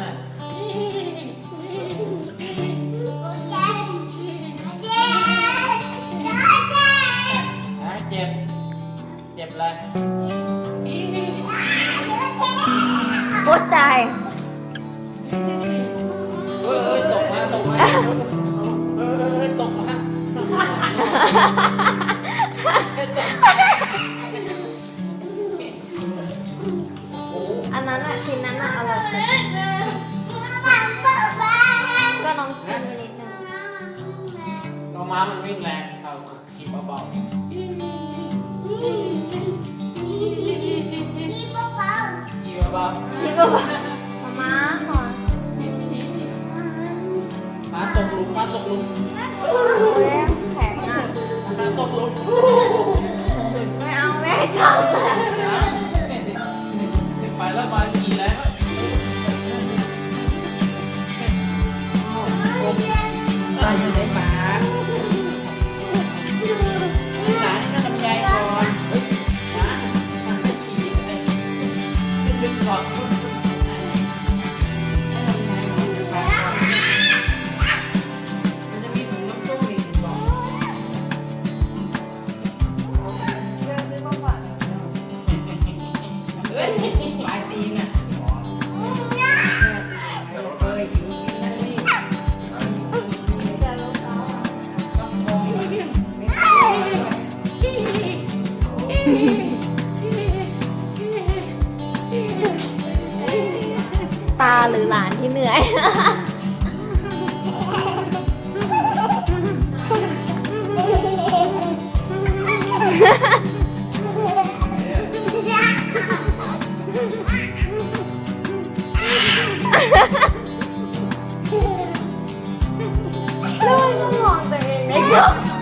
ฮะเจ็บ เจ็บอะไรโอ๊ยตายเฮ้ยเฮ้ยตกมาตกมาเฮ้ยเฮ้ยเฮ้ยตกมาเฮ้ยตกอันนั้นอะชิ้นนั้นอะอร่อยสุดก็ ก็ม้ามันวิ่งแรงเราขี่เบาๆขี่เบาคิดว่ามาม่าขอม้าตกหลุมม้าตกหลุมโอ้ยแข็งอะม้าตกหลุม เฮ้ยปลายตีนน่ะเคยหิวกินนั่นนี่จะลงเท้าต้องมองไม่ได้ตาหรือหลานที่เหนื่อยแล้ว มัน